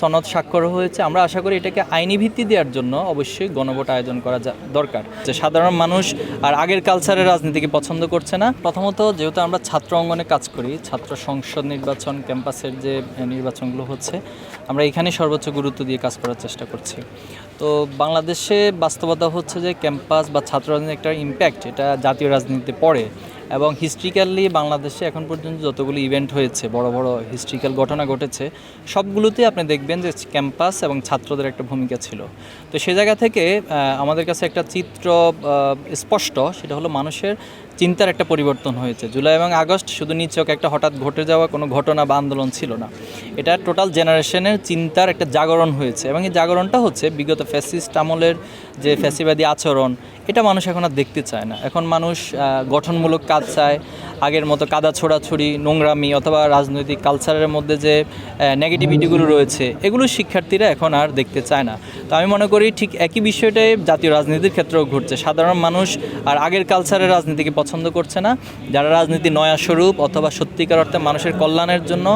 সনদ স্বাক্ষর হয়েছে। আমরা আশা করি এটাকে আইনি ভিত্তি দেওয়ার জন্য অবশ্যই গণভোট আয়োজন করা দরকার। যে সাধারণ মানুষ আর আগের কালচারের রাজনীতিকে পছন্দ করছে না। প্রথমত যেহেতু আমরা ছাত্র অঙ্গনে কাজ করি, ছাত্র সংসদ নির্বাচন, ক্যাম্পাসের যে নির্বাচনগুলো হচ্ছে, আমরা এখানে সর্বোচ্চ গুরুত্ব দিয়ে কাজ করার চেষ্টা করছি। তো বাংলাদেশে বাস্তবতা হচ্ছে যে ক্যাম্পাস বা ছাত্র রাজনীতির একটা ইম্প্যাক্ট এটা জাতীয় রাজনীতিতে পড়ে। এবং হিস্ট্রিক্যালি বাংলাদেশে এখন পর্যন্ত যতগুলো ইভেন্ট হয়েছে, বড় বড় হিস্ট্রিক্যাল ঘটনা ঘটেছে সবগুলোতে আপনি দেখবেন যে ক্যাম্পাস এবং ছাত্রদের একটা ভূমিকা ছিল। তো সে জায়গা থেকে আমাদের কাছে একটা চিত্র স্পষ্ট, সেটা হলো মানুষের চিন্তার একটা পরিবর্তন হয়েছে। জুলাই এবং আগস্ট শুধু নিচক একটা হঠাৎ ঘটে যাওয়া কোনো ঘটনা বা আন্দোলন ছিল না। এটা টোটাল জেনারেশনের চিন্তার একটা জাগরণ হয়েছে এবং এই জাগরণটা হচ্ছে বিগত ফ্যাসিস্ট আমলের যে ফ্যাসিবাদী আচরণ, এটা মানুষ এখন আর দেখতে চায় না। এখন মানুষ গঠনমূলক কাজ চায়, আগের মতো কাদা ছোড়াছুড়ি, নোংরামি অথবা রাজনৈতিক কালচারের মধ্যে যে নেগেটিভিটিগুলো রয়েছে, এগুলো শিক্ষার্থীরা এখন আর দেখতে চায় না। তো আমি মনে করি ঠিক একই বিষয়টাই জাতীয় রাজনীতির ক্ষেত্রেও ঘটছে। সাধারণ মানুষ আর আগের কালচারের রাজনীতিকে পছন্দ করছে না। যারা রাজনীতি নয়া স্বরূপ অথবা সত্যিকার অর্থে মানুষের কল্যাণের জন্য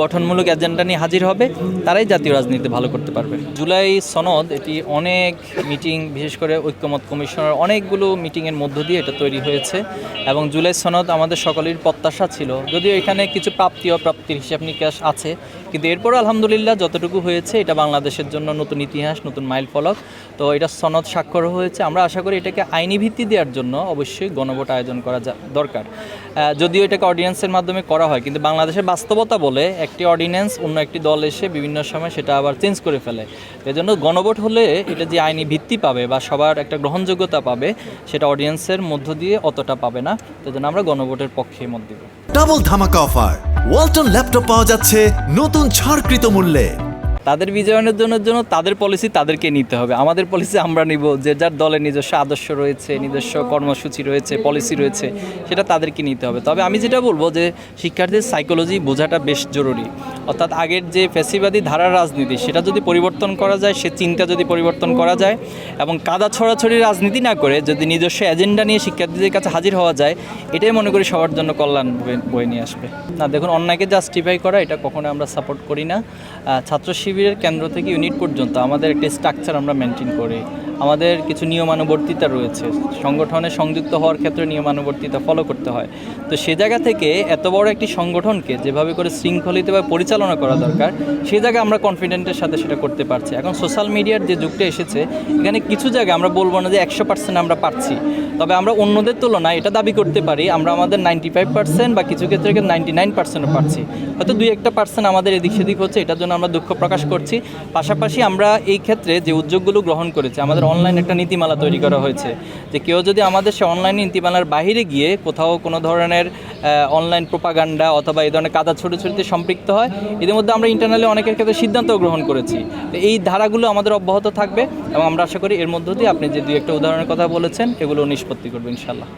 গঠনমূলক এজেন্ডা নিয়ে হাজির হবে, তারাই জাতীয় রাজনীতি ভালো করতে পারবে। জুলাই সনদ, এটি অনেক মিটিং, বিশেষ করে ঐক্যমত কমিশনের, অনেকগুলো মিটিংয়ের মধ্য দিয়ে এটা তৈরি হয়েছে। এবং জুলাই সনদ আমাদের সকলের প্রত্যাশা ছিল। যদিও এখানে কিছু প্রাপ্তি অপ্রাপ্তির হিসাব নিকাশ আছে, কিন্তু এরপর আলহামদুলিল্লাহ যতটুকু হয়েছে, এটা বাংলাদেশের জন্য নতুন ইতিহাস, নতুন মাইল ফলক। তো এটা সনদ স্বাক্ষর হয়েছে। আমরা আশা করি এটাকে আইনি ভিত্তি দেওয়ার জন্য অবশ্যই গণভোট আয়োজন করা দরকার। যদিও এটাকে অর্ডিন্যান্সের মাধ্যমে করা হয়, কিন্তু বাংলাদেশের বাস্তবতা বলে একটি অর্ডিন্যান্স অন্য একটি দল এসে বিভিন্ন সময় সেটা আবার চেঞ্জ করে ফেলে। এজন্য গণভোট হলে এটা যে আইনি ভিত্তি পাবে বা সবার একটা গ্রহণযোগ্যতা পাবে, সেটা অডিয়েন্সের মধ্য দিয়ে অতটা পাবে না। জন্য আমরা গণভোটের পক্ষে মত দিব। ডাবল ধামাকা অফার ওয়ালটন ল্যাপটপ পাওয়া যাচ্ছে নতুন ছাড়কৃত মূল্যে। তাদের বিজয়নের জন্য জন্য তাদের পলিসি তাদেরকে নিতে হবে। আমাদের পলিসি আমরা নিব, যে যার দলের নিজস্ব আদর্শ রয়েছে, নিজস্ব কর্মসূচি রয়েছে পলিসি রয়েছে, সেটা তাদেরকে নিতে হবে। তবে আমি যেটা বলব যে শিক্ষার্থীর সাইকোলজি বোঝাটা বেশ জরুরি। অর্থাৎ আগের যে ফ্যাসিবাদী ধারার রাজনীতি, সেটা যদি পরিবর্তন করা যায়, সে চিন্তা যদি পরিবর্তন করা যায়, এবং কাদা ছড়াছড়ি রাজনীতি না করে যদি নিজস্ব এজেন্ডা নিয়ে শিক্ষার্থীদের কাছে হাজির হওয়া যায়, এটাই মনে করি সবার জন্য কল্যাণ বয়ে- নিয়ে আসবে। না, দেখুন, অন্যায়কে জাস্টিফাই করা, এটা কখনো আমরা সাপোর্ট করি না। ছাত্র শিবিরের কেন্দ্র থেকে ইউনিট পর্যন্ত আমাদের একটি স্ট্রাকচার আমরা মেনটেন করি। আমাদের কিছু নিয়মানুবর্তিতা রয়েছে। সংগঠনে সংযুক্ত হওয়ার ক্ষেত্রে নিয়মানুবর্তিতা ফলো করতে হয়। তো সে জায়গা থেকে এত বড় একটি সংগঠনকে যেভাবে করে শৃঙ্খলিতভাবে পরিচালনা করা দরকার সেই জায়গায় আমরা কনফিডেন্টের সাথে সেটা করতে পারছি। এখন সোশ্যাল মিডিয়ার যে যুগটা এসেছে, এখানে কিছু জায়গায় আমরা বলব না যে একশো পার্সেন্ট আমরা পারছি। তবে আমরা অন্যদের তুলনায় এটা দাবি করতে পারি, আমরা আমাদের নাইনটি ফাইভ পার্সেন্ট বা কিছু ক্ষেত্রে নাইনটি নাইন পার্সেন্টও পারছি। হয়তো দুই একটা পার্সেন্ট আমাদের এদিক সেদিক হচ্ছে, এটার জন্য আমরা দুঃখ প্রকাশ করছি। পাশাপাশি আমরা এই ক্ষেত্রে যে উদ্যোগগুলো গ্রহণ করেছি, আমাদের অনলাইন একটা নীতিমালা তৈরি করা হয়েছে যে কেউ যদি আমাদের সে অনলাইন নীতিমালার বাহিরে গিয়ে কোথাও কোনো ধরনের অনলাইন প্রোপাগান্ডা অথবা এই ধরনের কাদা ছোটো ছোটোতে সম্পৃক্ত হয়, এদের মধ্যে আমরা ইন্টারনালি অনেকের ক্ষেত্রে সিদ্ধান্ত গ্রহণ করেছি। তো এই ধারাগুলো আমাদের অব্যাহত থাকবে এবং আমরা আশা করি এর মধ্য দিয়ে আপনি যে দুই একটা উদাহরণের কথা বলেছেন, এগুলো নিষ্পত্তি করবেন ইনশাল্লাহ